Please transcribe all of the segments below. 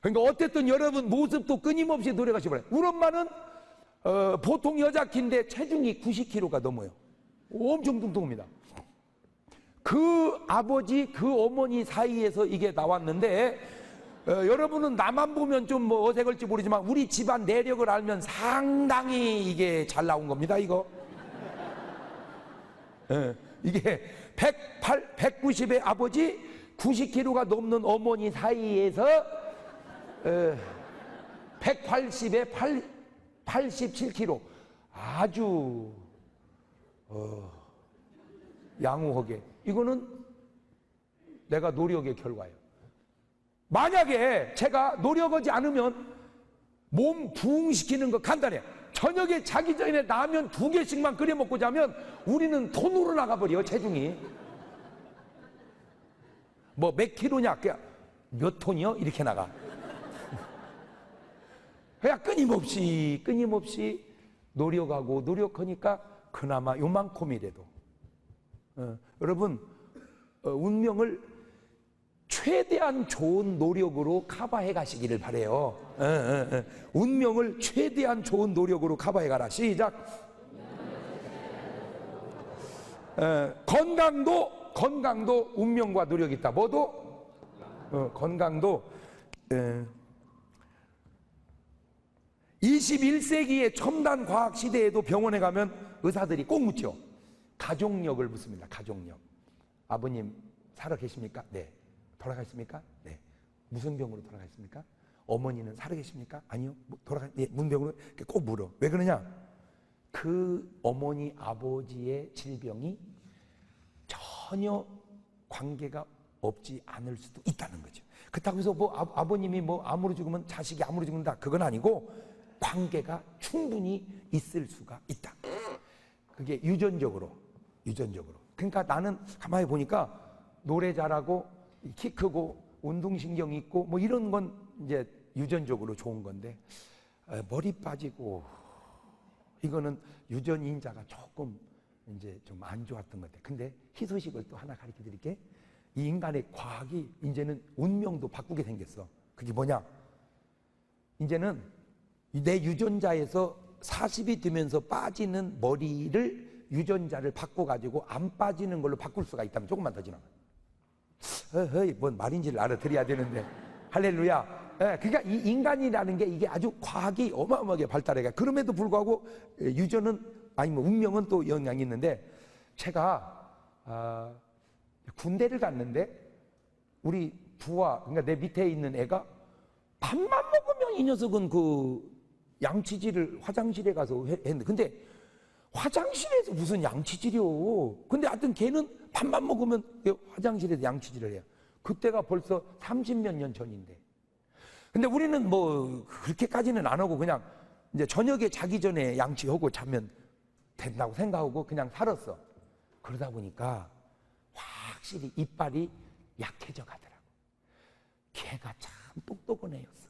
그러니까 어쨌든 여러분 모습도 끊임없이 노력하시고 우리 엄마는 어, 보통 여자 키인데 체중이 90kg가 넘어요. 엄청 뚱뚱합니다. 그 아버지 그 어머니 사이에서 이게 나왔는데 어, 여러분은 나만 보면 좀 뭐 어색할지 모르지만 우리 집안 내력을 알면 상당히 이게 잘 나온 겁니다 이거 예, 이게 108, 190의 아버지 90kg가 넘는 어머니 사이에서 어, 180에 8, 87kg 아주 어, 양호하게 이거는 내가 노력의 결과예요. 만약에 제가 노력하지 않으면 몸 부흥시키는 거 간단해. 저녁에 자기 전에 라면 두 개씩만 끓여 먹고 자면 우리는 톤으로 나가버려 체중이. 뭐 몇 킬로냐? 그냥 몇 톤이요? 이렇게 나가. 그냥 끊임없이 끊임없이 노력하고 노력하니까 그나마 요만큼이라도 어, 여러분 어, 운명을 최대한 좋은 노력으로 커버해 가시기를 바래요. 어, 어, 어. 운명을 최대한 좋은 노력으로 커버해 가라. 시작. 어, 건강도 건강도 운명과 노력이 있다. 뭐도 어, 건강도 에, 21세기의 첨단 과학 시대에도 병원에 가면 의사들이 꼭 묻죠. 가족력을 묻습니다. 가족력. 아버님 살아 계십니까? 네. 돌아가셨습니까? 네. 무슨 병으로 돌아가셨습니까? 어머니는 살아 계십니까? 아니요. 뭐 돌아가 예, 문병으로 이렇게 꼭 물어. 왜 그러냐? 그 어머니 아버지의 질병이 전혀 관계가 없지 않을 수도 있다는 거죠. 그렇다고 해서 뭐 아, 버님이뭐 암으로 죽으면 자식이 암으로 죽는다. 그건 아니고 관계가 충분히 있을 수가 있다. 그게 유전적으로, 유전적으로. 그러니까 나는 가만히 보니까 노래 잘하고 키 크고 운동신경 있고 뭐 이런 건 이제 유전적으로 좋은 건데 어, 머리 빠지고 이거는 유전인자가 조금 이제 좀 안 좋았던 것 같아요. 근데 희소식을 또 하나 가르쳐 드릴게. 이 인간의 과학이 이제는 운명도 바꾸게 생겼어. 그게 뭐냐? 이제는 내 유전자에서 40이 되면서 빠지는 머리를 유전자를 바꿔가지고 안 빠지는 걸로 바꿀 수가 있다면 조금만 더 지나가. 어허이, 뭔 말인지를 알아들어야 되는데. 할렐루야. 예, 그러니까 이 인간이라는 게 이게 아주 과학이 어마어마하게 발달해가. 그럼에도 불구하고 예, 유전은, 아니 뭐 운명은 또 영향이 있는데, 제가, 아, 군대를 갔는데, 우리 부하, 그러니까 내 밑에 있는 애가 밥만 먹으면 이 녀석은 그 양치질을 화장실에 가서 해- 했는데 근데 화장실에서 무슨 양치질이요? 근데 하여튼 걔는 밥만 먹으면 화장실에서 양치질을 해요. 그때가 벌써 30몇 년 전인데. 근데 우리는 뭐 그렇게까지는 안 하고 그냥 이제 저녁에 자기 전에 양치하고 자면 된다고 생각하고 그냥 살았어. 그러다 보니까 확실히 이빨이 약해져 가더라고. 걔가 참 똑똑한 애였어.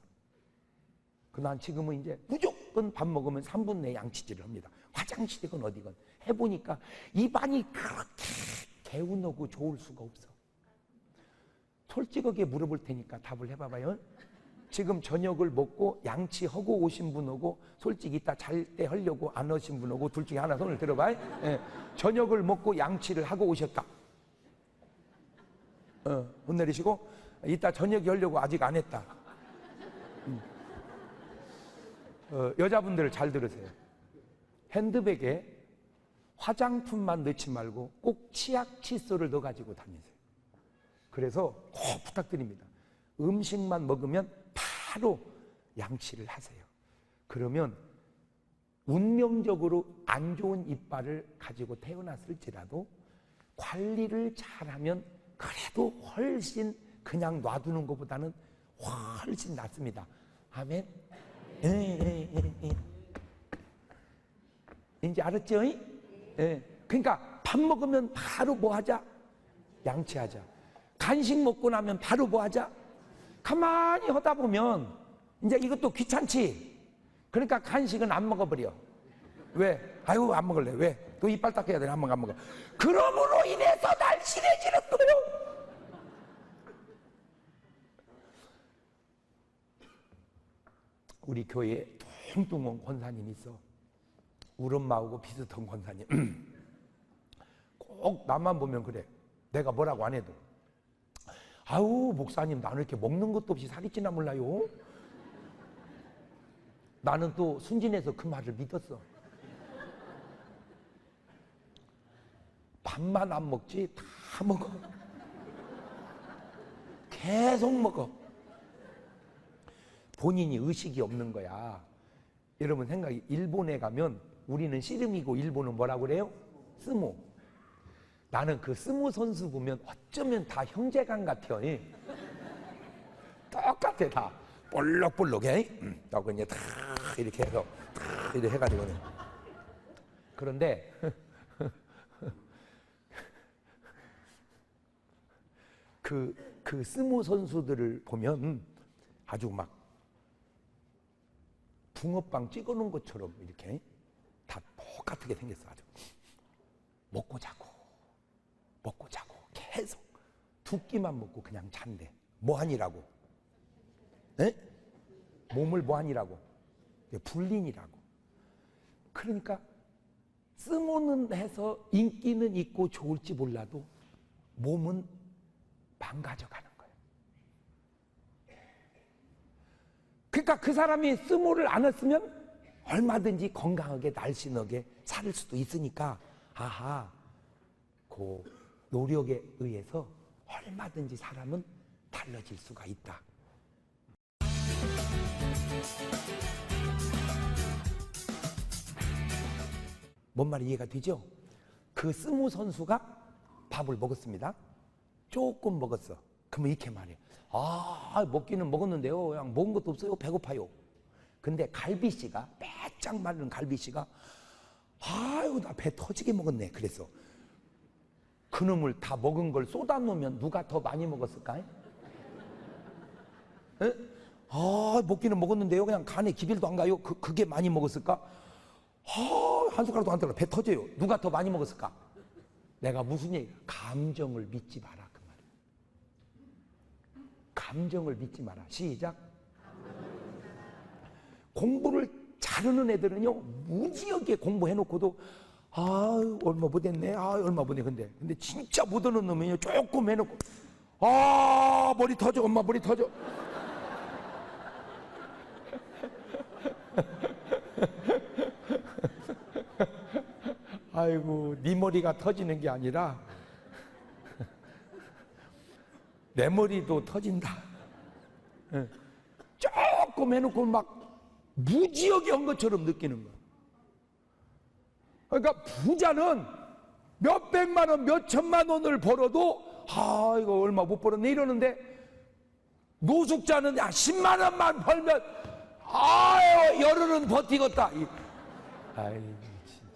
그난 지금은 이제 무조건 밥 먹으면 3분 내에 양치질을 합니다. 화장실이건 어디건 해보니까 입안이 그렇게 개운하고 좋을 수가 없어. 솔직하게 물어볼 테니까 답을 해봐봐요. 지금 저녁을 먹고 양치하고 오신 분하고 솔직히 이따 잘 때 하려고 안 하신 분하고 둘 중에 하나 손을 들어봐요. 예. 저녁을 먹고 양치를 하고 오셨다. 어, 혼 내리시고 이따 저녁에 하려고 아직 안 했다. 음. 어, 여자분들 잘 들으세요. 핸드백에 화장품만 넣지 말고 꼭 치약 칫솔을 넣어 가지고 다니세요. 그래서 꼭 부탁드립니다. 음식만 먹으면 바로 양치를 하세요. 그러면 운명적으로 안 좋은 이빨을 가지고 태어났을지라도 관리를 잘하면 그래도 훨씬 그냥 놔두는 것보다는 훨씬 낫습니다. 아멘. 예, 예, 예, 예. 이제 알았죠? 예. 그러니까 밥 먹으면 바로 뭐 하자? 양치하자. 간식 먹고 나면 바로 뭐 하자? 가만히 하다 보면 이제 이것도 귀찮지. 그러니까 간식은 안 먹어버려. 왜? 아유 안 먹을래. 왜? 또 이빨 닦아야 돼. 안 먹어 안 먹어. 그러므로 인해서 날씬해지는 거요. 우리 교회에 뚱뚱한 권사님이 있어. 우리 엄마하고 비슷한 권사님. 꼭 나만 보면 그래. 내가 뭐라고 안 해도. 아우 목사님 나는 이렇게 먹는 것도 없이 살이 찌나 몰라요. 나는 또 순진해서 그 말을 믿었어. 밥만 안 먹지 다 먹어. 계속 먹어. 본인이 의식이 없는 거야. 여러분 생각이 일본에 가면 우리는 씨름이고 일본은 뭐라고 그래요? 스모. 나는 그 스모 선수 보면 어쩌면 다 형제간 같아요. 예. 똑같아 다. 볼록볼록해. 음, 하고 다 이렇게 해서 다 이렇게 해가지고 그런데 그, 그 스모 선수들을 보면 아주 막 붕어빵 찍어놓은 것처럼 이렇게 다 똑같게 생겼어 아주 먹고 자고 먹고 자고 계속 두 끼만 먹고 그냥 잔대 뭐하니라고? 에? 몸을 뭐하니라고? 불린이라고. 그러니까 쓰모는 해서 인기는 있고 좋을지 몰라도 몸은 망가져가는 거예요. 그러니까 그 사람이 쓰모를 안 했으면 얼마든지 건강하게 날씬하게 살 수도 있으니까 아하 그 노력에 의해서 얼마든지 사람은 달라질 수가 있다. 뭔 말이 이해가 되죠? 그 스무 선수가 밥을 먹었습니다. 조금 먹었어. 그러면 이렇게 말해. 아, 먹기는 먹었는데요. 그냥 먹은 것도 없어요. 배고파요. 근데 갈비씨가, 빼짝 마른 갈비씨가, 아유, 나 배 터지게 먹었네. 그래서. 그놈을 다 먹은 걸 쏟아 놓으면 누가 더 많이 먹었을까? 에? 아, 먹기는 먹었는데요. 그냥 간에 기별도 안 가요. 그, 그게 많이 먹었을까? 아, 한 숟가락도 안 들어. 배 터져요. 누가 더 많이 먹었을까? 내가 무슨 얘기? 감정을 믿지 마라. 감정을 믿지 마라. 시작. 공부를 잘하는 애들은요 무지하게 공부해놓고도 아 얼마 못했네. 아 얼마 못해. 근데 근데 진짜 못하는 놈은요 조금 해놓고 아 머리 터져 엄마 머리 터져. 아이고, 네 머리가 터지는 게 아니라 내 머리도 터진다. 예. 조금 해놓고 막 무지하게 한 것처럼 느끼는 거야. 그러니까 부자는 몇 백만 원, 몇 천만 원을 벌어도 아 이거 얼마 못 벌었네 이러는데 노숙자는 야 10만 원만 벌면 아유 열흘은 버티겠다. 이- 아이 진짜.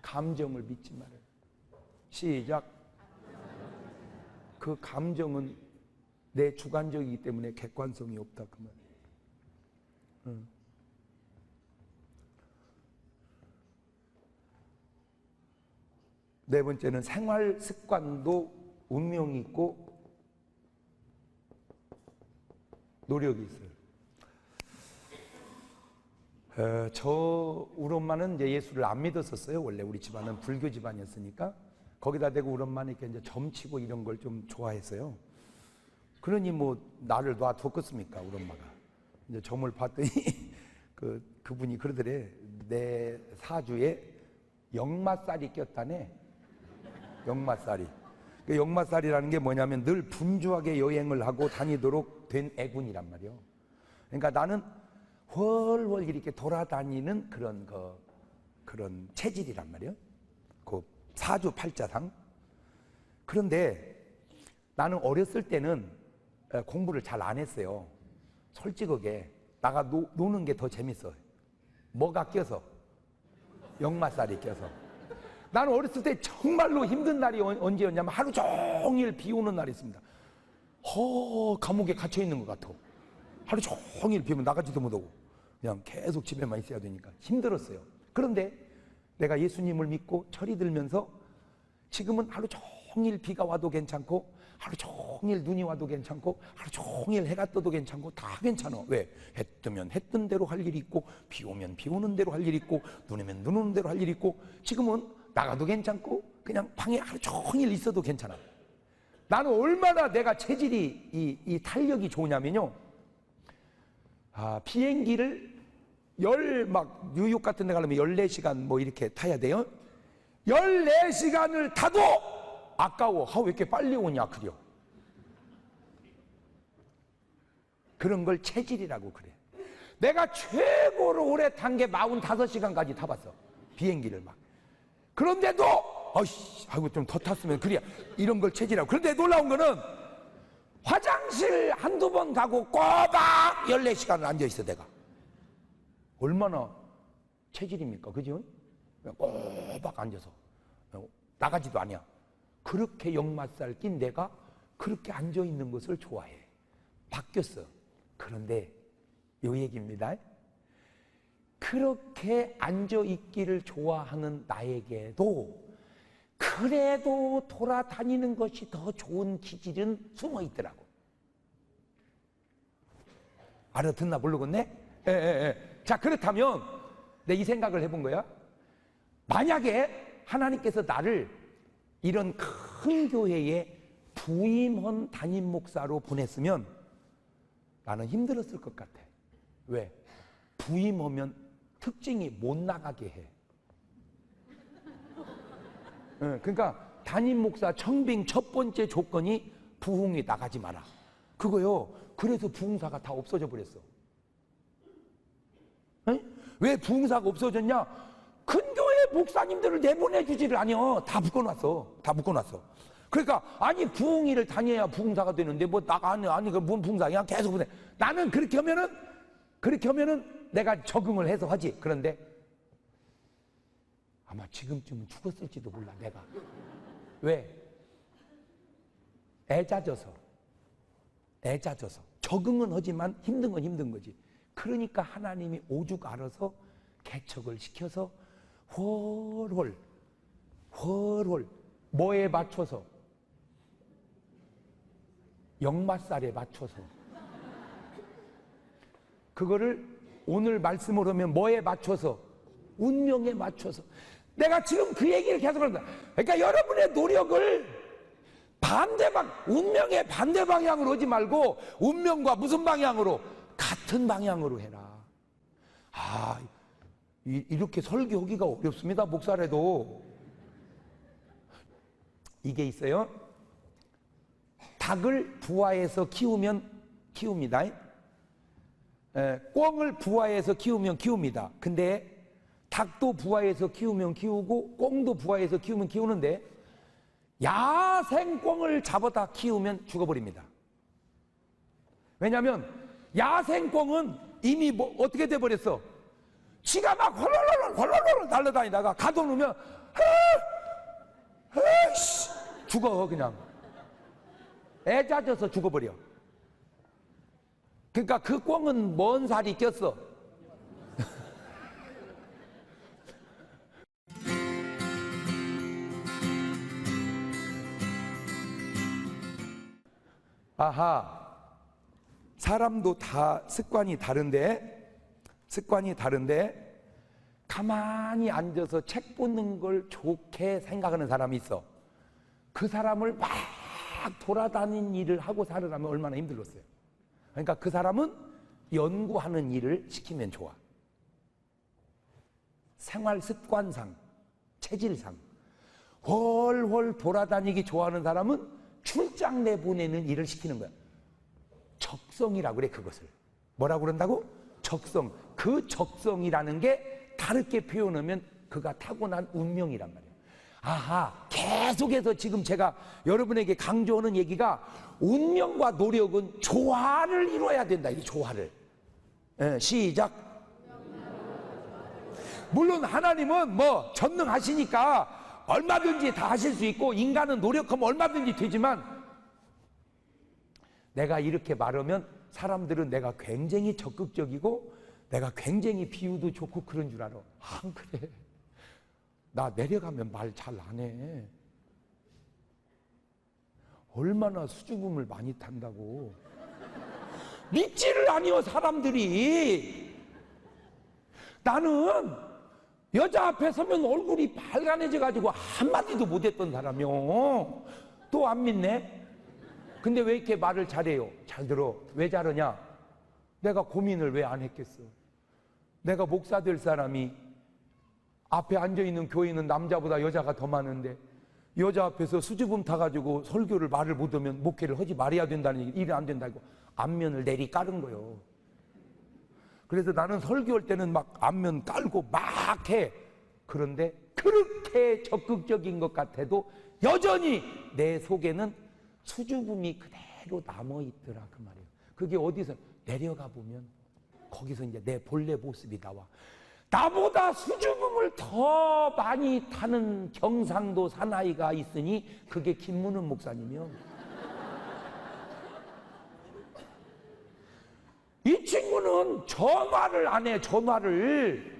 감정을 믿지 말아요. 시작. 그 감정은 내 주관적이기 때문에 객관성이 없다 그 말. 응. 네 번째는 생활 습관도 운명이 있고 노력이 있어요. 어, 저 우리 엄마는 이제 예수를 안 믿었었어요. 원래 우리 집안은 불교 집안이었으니까 거기다 대고 우리 엄마는 이렇게 이제 점치고 이런 걸 좀 좋아했어요. 그러니 뭐 나를 놔뒀겠습니까, 우리 엄마가. 이제 점을 봤더니 그 그분이 그러더래 내 사주에 역마살이 꼈다네. 역마살이. 그 역마살이라는 게 뭐냐면 늘 분주하게 여행을 하고 다니도록 된 애군이란 말이요. 그러니까 나는 훨훨 이렇게 돌아다니는 그런 그 그런 체질이란 말이요. 그 사주 팔자상. 그런데 나는 어렸을 때는 에, 공부를 잘 안 했어요. 솔직하게 나가 노, 노는 게 더 재밌어. 뭐가 껴서 역마살이 껴서. 나는 어렸을 때 정말로 힘든 날이 언- 언제였냐면 하루 종일 비 오는 날이 있습니다. 허 감옥에 갇혀 있는 것 같아. 하루 종일 비 오면 나가지도 못하고 그냥 계속 집에만 있어야 되니까 힘들었어요. 그런데 내가 예수님을 믿고 철이 들면서 지금은 하루 종일 비가 와도 괜찮고 하루 종일 눈이 와도 괜찮고 하루 종일 해가 떠도 괜찮고 다 괜찮아. 왜? 해 뜨면 해 뜬 대로 할 일이 있고 비 오면 비 오는 대로 할 일이 있고 눈 오면 눈 오는 대로 할 일이 있고 지금은 나가도 괜찮고 그냥 방에 하루 종일 있어도 괜찮아. 나는 얼마나 내가 체질이 이, 이 탄력이 좋냐면요. 아, 비행기를 열 막 뉴욕 같은 데 가려면 14시간 뭐 이렇게 타야 돼요. 14시간을 타도 아까워. 아, 왜 이렇게 빨리 오냐 그려. 그런 걸 체질이라고 그래. 내가 최고로 오래 탄 게 45시간까지 타봤어. 비행기를 막. 그런데도 어이씨, 아이고 좀 더 탔으면 그래야 이런 걸 체질이라고. 그런데 놀라운 거는 화장실 한두 번 가고 꼬박 14시간을 앉아 있어 내가. 얼마나 체질입니까? 그죠? 꼬박 앉아서 나가지도 않냐. 그렇게 역맛살 낀 내가 그렇게 앉아 있는 것을 좋아해. 바뀌었어. 그런데 요 얘기입니다. 그렇게 앉아 있기를 좋아하는 나에게도 그래도 돌아다니는 것이 더 좋은 기질은 숨어 있더라고. 알아듣나 모르겠네? 예, 예, 예. 자, 그렇다면 내 이 생각을 해본 거야. 만약에 하나님께서 나를 이런 큰 교회에 부임한 담임 목사로 보냈으면 나는 힘들었을 것 같아. 왜? 부임하면 특징이 못 나가게 해. 예, 그러니까 담임 목사 청빙 첫 번째 조건이 부흥이 나가지 마라. 그거요. 그래서 부흥사가 다 없어져 버렸어. 예? 왜 부흥사가 없어졌냐? 큰 교회 목사님들을 내보내 주지를 아니요. 다 묶어놨어. 다 묶어놨어. 그러니까 아니 부흥이를 다녀야 부흥사가 되는데 뭐 나가 아니 아니 그뭔 부흥사야 계속 보내. 나는 그렇게 하면은 그렇게 하면은 내가 적응을 해서 하지. 그런데 아마 지금쯤은 죽었을지도 몰라 내가. 왜? 애자져서. 애자져서. 적응은 하지만 힘든 건 힘든 거지. 그러니까 하나님이 오죽 알아서 개척을 시켜서 훨훨 훨훨 뭐에 맞춰서? 역맛살에 맞춰서. 그거를 오늘 말씀으로 하면 뭐에 맞춰서? 운명에 맞춰서. 내가 지금 그 얘기를 계속 한다. 그러니까 여러분의 노력을 반대방 운명의 반대 방향으로 오지 말고 운명과 무슨 방향으로 같은 방향으로 해라. 아 이, 이렇게 설교하기가 어렵습니다 목사래도 이게 있어요. 닭을 부화해서 키우면 키웁니다. 에, 꿩을 부화해서 키우면 키웁니다. 근데 닭도 부화해서 키우면 키우고 꿩도 부화해서 키우면 키우는데 야생 꿩을 잡아다 키우면 죽어버립니다. 왜냐하면 야생 꿩은 이미 뭐 어떻게 돼 버렸어? 지가 막 헐렁헐렁 헐렁헐렁 날아다니다가 가둬놓으면 에이씨 죽어 그냥 애 잦아서 죽어버려. 그러니까 그 꿩은 뭔 살이 꼈어? 아하, 사람도 다 습관이 다른데, 습관이 다른데, 가만히 앉아서 책 보는 걸 좋게 생각하는 사람이 있어. 그 사람을 막 돌아다닌 일을 하고 살으려면 얼마나 힘들었어요. 그러니까 그 사람은 연구하는 일을 시키면 좋아. 생활 습관상, 체질상, 훨훨 돌아다니기 좋아하는 사람은 출장 내보내는 일을 시키는 거야. 적성이라고 그래, 그것을. 뭐라고 그런다고? 적성. 그 적성이라는 게 다르게 표현하면 그가 타고난 운명이란 말이에요. 아하, 계속해서 지금 제가 여러분에게 강조하는 얘기가 운명과 노력은 조화를 이루어야 된다. 이 조화를. 예, 시작. 물론 하나님은 뭐 전능하시니까 얼마든지 다 하실 수 있고 인간은 노력하면 얼마든지 되지만 내가 이렇게 말하면 사람들은 내가 굉장히 적극적이고 내가 굉장히 비유도 좋고 그런 줄 알아. 안 그래. 나 내려가면 말 잘 안 해. 얼마나 수줍음을 많이 탄다고. 믿지를 아니요, 사람들이. 나는 여자 앞에 서면 얼굴이 발간해져 가지고 한마디도 못했던 사람이요. 또 안 믿네? 근데 왜 이렇게 말을 잘해요? 잘 들어. 왜 잘하냐? 내가 고민을 왜 안 했겠어? 내가 목사 될 사람이 앞에 앉아 있는 교인은 남자보다 여자가 더 많은데 여자 앞에서 수줍음 타가지고 설교를 말을 못하면 목회를 하지 말아야 된다는 얘기, 일이 안 된다고 안면을 내리 깔은 거요. 그래서 나는 설교할 때는 막 안면 깔고 막 해. 그런데 그렇게 적극적인 것 같아도 여전히 내 속에는 수줍음이 그대로 남아 있더라 그 말이에요. 그게 어디서 내려가 보면 거기서 이제 내 본래 모습이 나와. 나보다 수줍음을 더 많이 타는 경상도 사나이가 있으니 그게 김문은 목사님이요. 이 친구는 전화를 안 해, 전화를.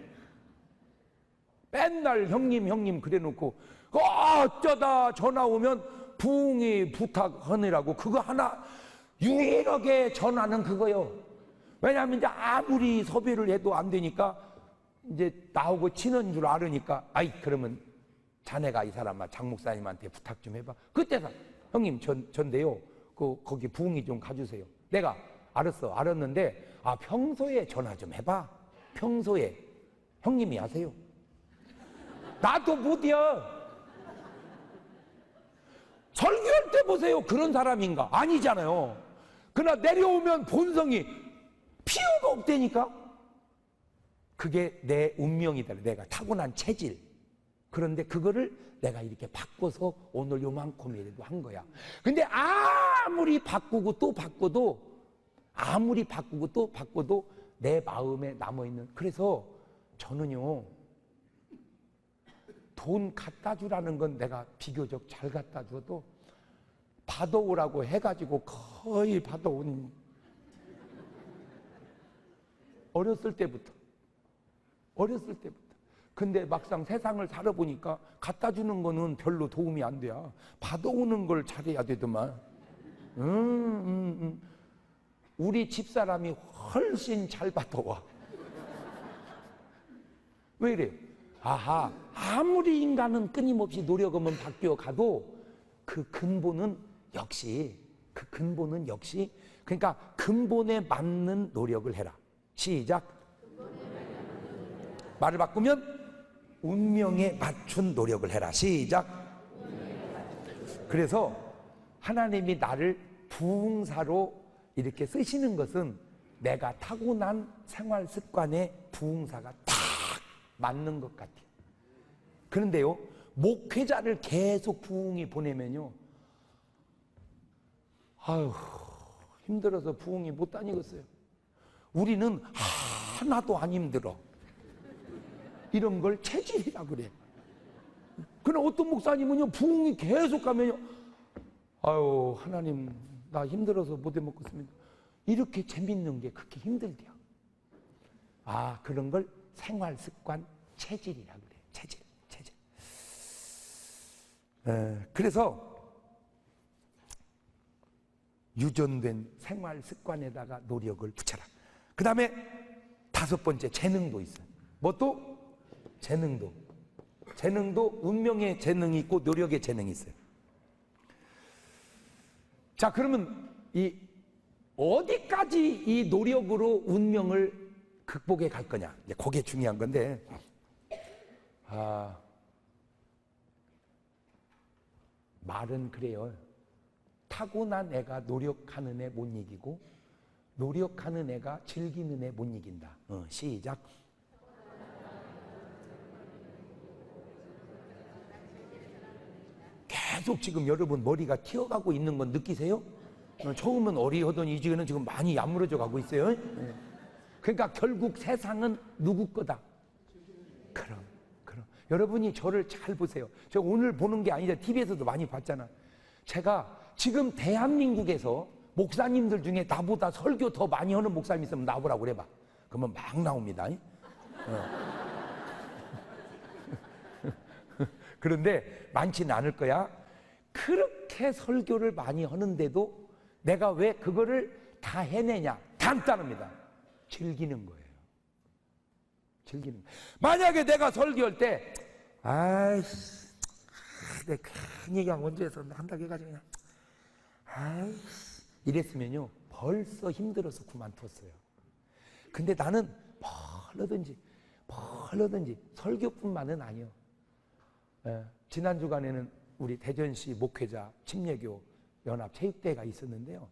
맨날 형님, 형님 그래 놓고, 어쩌다 전화 오면 부흥이 부탁하느라고 그거 하나 유일하게 전화는 그거요. 왜냐하면 이제 아무리 섭외를 해도 안 되니까 이제 나오고 치는 줄 알으니까 아이 그러면 자네가 이 사람아 장 목사님한테 부탁 좀 해봐. 그때서 형님 전 전데요. 그 거기 부흥이 좀 가주세요. 내가 알았어 알았는데 아 평소에 전화 좀 해봐. 평소에 형님이 하세요. 나도 못이야. 설교할 때 보세요. 그런 사람인가? 아니잖아요. 그러나 내려오면 본성이 피어가 없다니까? 그게 내 운명이다. 내가 타고난 체질. 그런데 그거를 내가 이렇게 바꿔서 오늘 요만큼이라도 한 거야. 근데 아무리 바꾸고 또 바꿔도 아무리 바꾸고 또 바꿔도 내 마음에 남아있는 그래서 저는요 돈 갖다 주라는 건 내가 비교적 잘 갖다 줘도 받아오라고 해가지고 거의 받아온 어렸을 때부터 어렸을 때부터 근데 막상 세상을 살아보니까 갖다 주는 거는 별로 도움이 안 돼요 받아오는 걸 잘해야 되더만 음, 음, 음. 우리 집사람이 훨씬 잘 받아와 왜 이래요? 아하, 아무리 인간은 끊임없이 노력하면 바뀌어 가도 그 근본은 역시, 그 근본은 역시, 그러니까 근본에 맞는 노력을 해라. 시작. 말을 바꾸면 운명에 맞춘 노력을 해라. 시작. 그래서 하나님이 나를 부흥사로 이렇게 쓰시는 것은 내가 타고난 생활 습관의 부흥사가 딱 맞는 것 같아요. 그런데요, 목회자를 계속 부흥이 보내면요, 아유, 힘들어서 부흥이 못 다니겠어요. 우리는 하나도 안 힘들어. 이런 걸 체질이라 그래. 그러나 어떤 목사님은요, 부흥이 계속 가면요, 아유, 하나님, 나 힘들어서 못 해 먹겠습니다. 이렇게 재밌는 게 그렇게 힘들대요. 아, 그런 걸 생활 습관 체질이라 그래요. 체질, 체질. 에, 그래서 유전된 생활 습관에다가 노력을 붙여라. 그 다음에 다섯 번째 재능도 있어요. 뭐 또? 재능도. 재능도 운명의 재능이 있고 노력의 재능이 있어요. 자, 그러면 이 어디까지 이 노력으로 운명을 극복해 갈 거냐? 이제 그게 중요한 건데, 아, 말은 그래요. 타고난 애가 노력하는 애 못 이기고, 노력하는 애가 즐기는 애 못 이긴다. 어, 시작. 계속 지금 여러분 머리가 튀어가고 있는 건 느끼세요? 어, 처음은 어리하더니 이제는 지금 많이 야무러져 가고 있어요. 예. 그러니까 결국 세상은 누구 거다? 그럼. 여러분이 저를 잘 보세요. 저 오늘 보는 게 아니라 TV에서도 많이 봤잖아. 제가 지금 대한민국에서 목사님들 중에 나보다 설교 더 많이 하는 목사님 있으면 나보라고 그래봐. 그러면 막 나옵니다. 어. 그런데 많지는 않을 거야. 그렇게 설교를 많이 하는데도 내가 왜 그거를 다 해내냐? 간단합니다. 즐기는 거예요. 즐기는 거예요. 만약에 내가 설교할 때, 아이씨, 괜히 그냥 원주에서 한다고 해가지고 그냥, 아이씨, 이랬으면요, 벌써 힘들어서 그만뒀어요. 근데 나는 뭘로든지, 뭘로든지 설교뿐만은 아니요. 예, 지난 주간에는 우리 대전시 목회자 침례교 연합 체육대회가 있었는데요.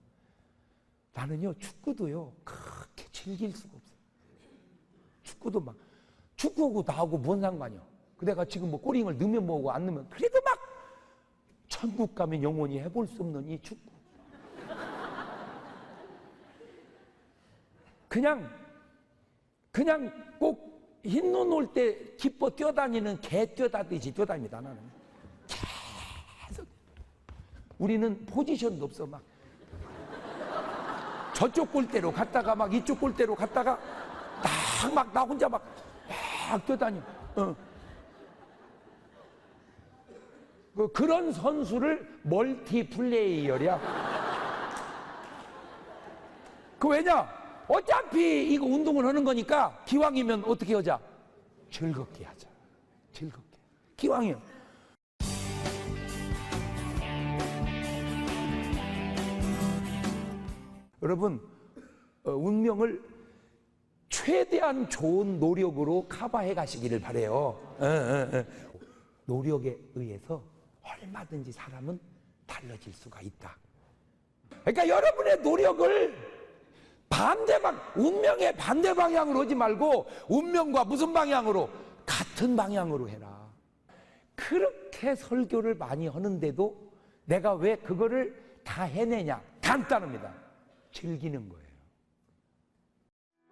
나는요 축구도요 그렇게 즐길 수가 없어요. 축구도 막 축구하고 나하고 뭔 상관이요? 그 내가 지금 뭐 꼬링을 넣으면 뭐고 안 넣으면 그래도 막 천국 가면 영원히 해볼 수 없는 이 축구. 그냥 그냥 꼭 흰눈 올 때 기뻐 뛰어다니는 개 뛰어다니듯이 뛰어다닙니다 나는 계속 우리는 포지션도 없어 막 저쪽 골대로 갔다가 막 이쪽 골대로 갔다가 딱 막 나 혼자 막 막 뛰어다니 어. 그, 그런 선수를 멀티플레이어랴 그 왜냐? 어차피 이거 운동을 하는 거니까 기왕이면 어떻게 하자? 즐겁게 하자. 즐겁게. 기왕이면. 여러분, 어, 운명을 최대한 좋은 노력으로 커버해 가시기를 바래요. 어, 어, 어. 노력에 의해서 얼마든지 사람은 달라질 수가 있다. 그러니까 여러분의 노력을 반대 방 운명의 반대 방향으로 하지 말고 운명과 무슨 방향으로 같은 방향으로 해라. 그렇게 설교를 많이 하는데도 내가 왜 그거를 다 해내냐? 간단합니다. 즐기는 거예요.